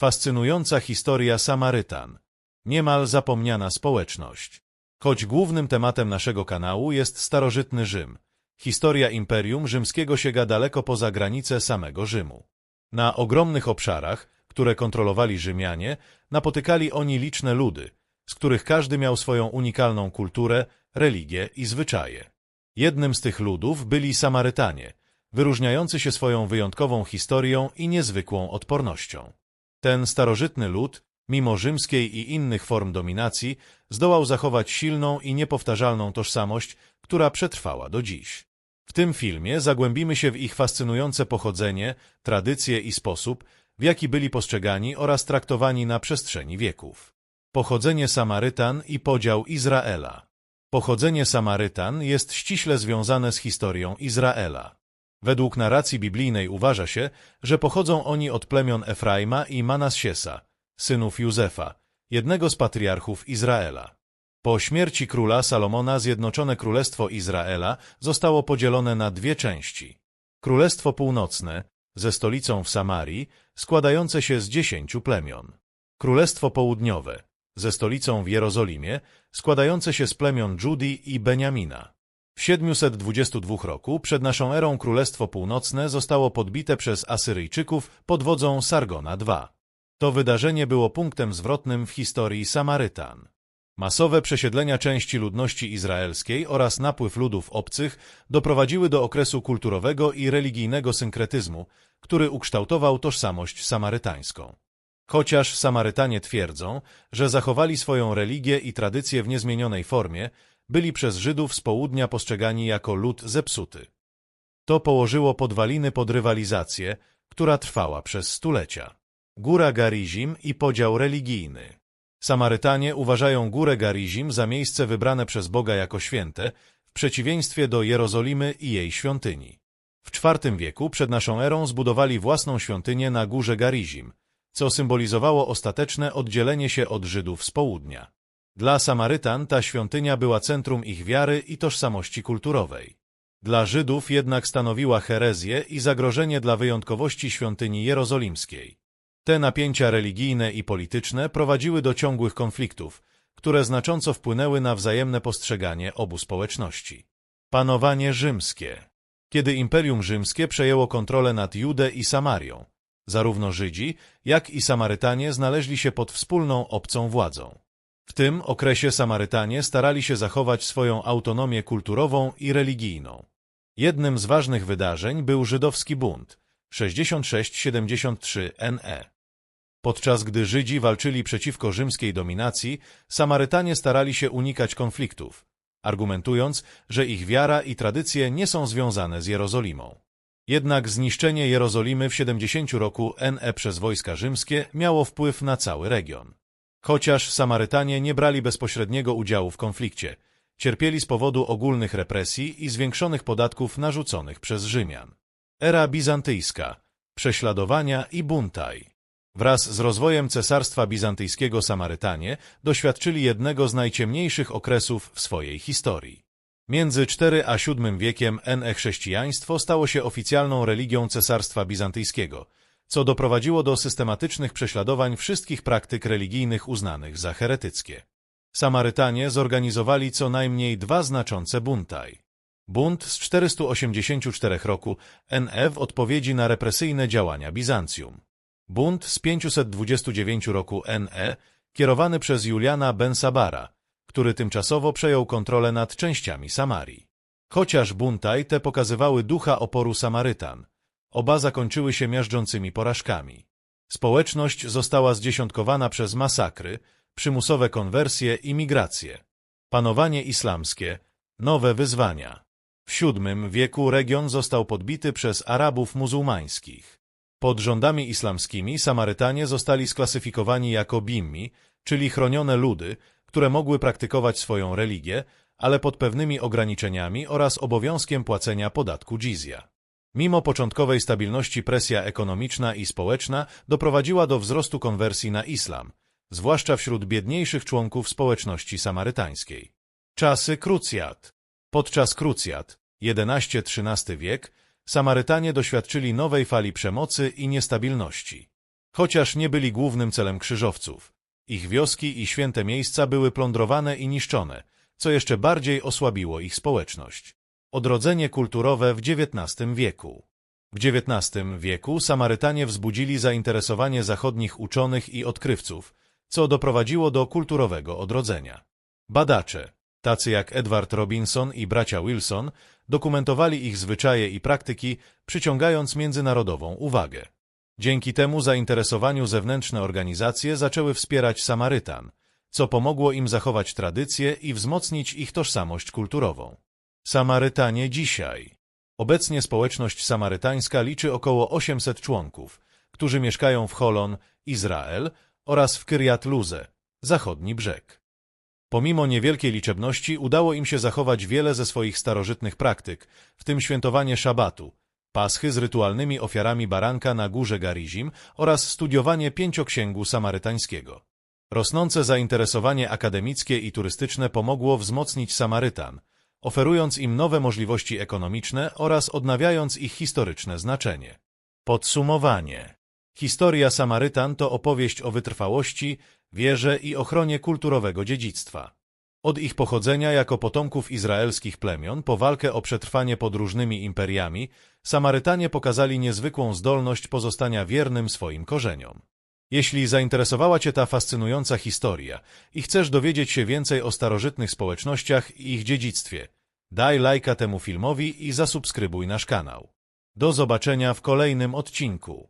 Fascynująca historia Samarytan. Niemal zapomniana społeczność. Choć głównym tematem naszego kanału jest starożytny Rzym, historia Imperium Rzymskiego sięga daleko poza granice samego Rzymu. Na ogromnych obszarach, które kontrolowali Rzymianie, napotykali oni liczne ludy, z których każdy miał swoją unikalną kulturę, religię i zwyczaje. Jednym z tych ludów byli Samarytanie, wyróżniający się swoją wyjątkową historią i niezwykłą odpornością. Ten starożytny lud, mimo rzymskiej i innych form dominacji, zdołał zachować silną i niepowtarzalną tożsamość, która przetrwała do dziś. W tym filmie zagłębimy się w ich fascynujące pochodzenie, tradycje i sposób, w jaki byli postrzegani oraz traktowani na przestrzeni wieków. Pochodzenie Samarytan i podział Izraela Pochodzenie Samarytan jest ściśle związane z historią Izraela. Według narracji biblijnej uważa się, że pochodzą oni od plemion Efraima i Manassiesa, synów Józefa, jednego z patriarchów Izraela. Po śmierci króla Salomona Zjednoczone Królestwo Izraela zostało podzielone na dwie części. Królestwo Północne, ze stolicą w Samarii, składające się z dziesięciu plemion. Królestwo Południowe, ze stolicą w Jerozolimie, składające się z plemion Judii i Beniamina. W 722 roku przed naszą erą Królestwo Północne zostało podbite przez Asyryjczyków pod wodzą Sargona II. To wydarzenie było punktem zwrotnym w historii Samarytan. Masowe przesiedlenia części ludności izraelskiej oraz napływ ludów obcych doprowadziły do okresu kulturowego i religijnego synkretyzmu, który ukształtował tożsamość samarytańską. Chociaż Samarytanie twierdzą, że zachowali swoją religię i tradycje w niezmienionej formie, byli przez Żydów z południa postrzegani jako lud zepsuty. To położyło podwaliny pod rywalizację, która trwała przez stulecia. Góra Garizim i podział religijny. Samarytanie uważają górę Garizim za miejsce wybrane przez Boga jako święte, w przeciwieństwie do Jerozolimy i jej świątyni. W IV wieku przed naszą erą zbudowali własną świątynię na górze Garizim, co symbolizowało ostateczne oddzielenie się od Żydów z południa. Dla Samarytan ta świątynia była centrum ich wiary i tożsamości kulturowej. Dla Żydów jednak stanowiła herezję i zagrożenie dla wyjątkowości świątyni jerozolimskiej. Te napięcia religijne i polityczne prowadziły do ciągłych konfliktów, które znacząco wpłynęły na wzajemne postrzeganie obu społeczności. Panowanie rzymskie Kiedy Imperium Rzymskie przejęło kontrolę nad Judę i Samarią, zarówno Żydzi, jak i Samarytanie znaleźli się pod wspólną obcą władzą. W tym okresie Samarytanie starali się zachować swoją autonomię kulturową i religijną. Jednym z ważnych wydarzeń był żydowski bunt 66-73 NE. Podczas gdy Żydzi walczyli przeciwko rzymskiej dominacji, Samarytanie starali się unikać konfliktów, argumentując, że ich wiara i tradycje nie są związane z Jerozolimą. Jednak zniszczenie Jerozolimy w 70 roku NE przez wojska rzymskie miało wpływ na cały region. Chociaż Samarytanie nie brali bezpośredniego udziału w konflikcie, cierpieli z powodu ogólnych represji i zwiększonych podatków narzuconych przez Rzymian. Era bizantyjska, prześladowania i buntaj. Wraz z rozwojem cesarstwa bizantyjskiego Samarytanie doświadczyli jednego z najciemniejszych okresów w swojej historii. Między IV a VII wiekiem NE chrześcijaństwo stało się oficjalną religią cesarstwa bizantyjskiego, co doprowadziło do systematycznych prześladowań wszystkich praktyk religijnych uznanych za heretyckie. Samarytanie zorganizowali co najmniej dwa znaczące buntaj. Bunt z 484 roku NE w odpowiedzi na represyjne działania Bizancjum. Bunt z 529 roku NE kierowany przez Juliana ben Sabara, który tymczasowo przejął kontrolę nad częściami Samarii. Chociaż buntaj te pokazywały ducha oporu Samarytan, oba zakończyły się miażdżącymi porażkami. Społeczność została zdziesiątkowana przez masakry, przymusowe konwersje i migracje. Panowanie islamskie, nowe wyzwania. W VII wieku region został podbity przez Arabów muzułmańskich. Pod rządami islamskimi Samarytanie zostali sklasyfikowani jako bimmi, czyli chronione ludy, które mogły praktykować swoją religię, ale pod pewnymi ograniczeniami oraz obowiązkiem płacenia podatku dżizja. Mimo początkowej stabilności presja ekonomiczna i społeczna doprowadziła do wzrostu konwersji na islam, zwłaszcza wśród biedniejszych członków społeczności samarytańskiej. Czasy krucjat Podczas krucjat, XI-XIII wiek, Samarytanie doświadczyli nowej fali przemocy i niestabilności. chociaż nie byli głównym celem krzyżowców. Ich wioski i święte miejsca były plądrowane i niszczone, co jeszcze bardziej osłabiło ich społeczność. Odrodzenie kulturowe w XIX wieku W XIX wieku Samarytanie wzbudzili zainteresowanie zachodnich uczonych i odkrywców, co doprowadziło do kulturowego odrodzenia. Badacze, tacy jak Edward Robinson i bracia Wilson, dokumentowali ich zwyczaje i praktyki, przyciągając międzynarodową uwagę. Dzięki temu zainteresowaniu zewnętrzne organizacje zaczęły wspierać Samarytan, co pomogło im zachować tradycje i wzmocnić ich tożsamość kulturową. Samarytanie dzisiaj. Obecnie społeczność samarytańska liczy około 800 członków, którzy mieszkają w Holon, Izrael oraz w Kyriat Luze, zachodni brzeg. Pomimo niewielkiej liczebności udało im się zachować wiele ze swoich starożytnych praktyk, w tym świętowanie szabatu, paschy z rytualnymi ofiarami baranka na górze Garizim oraz studiowanie pięcioksięgu samarytańskiego. Rosnące zainteresowanie akademickie i turystyczne pomogło wzmocnić Samarytan, oferując im nowe możliwości ekonomiczne oraz odnawiając ich historyczne znaczenie. Podsumowanie Historia Samarytan to opowieść o wytrwałości, wierze i ochronie kulturowego dziedzictwa. Od ich pochodzenia jako potomków izraelskich plemion po walkę o przetrwanie pod różnymi imperiami, Samarytanie pokazali niezwykłą zdolność pozostania wiernym swoim korzeniom. Jeśli zainteresowała Cię ta fascynująca historia i chcesz dowiedzieć się więcej o starożytnych społecznościach i ich dziedzictwie, daj lajka temu filmowi i zasubskrybuj nasz kanał. Do zobaczenia w kolejnym odcinku.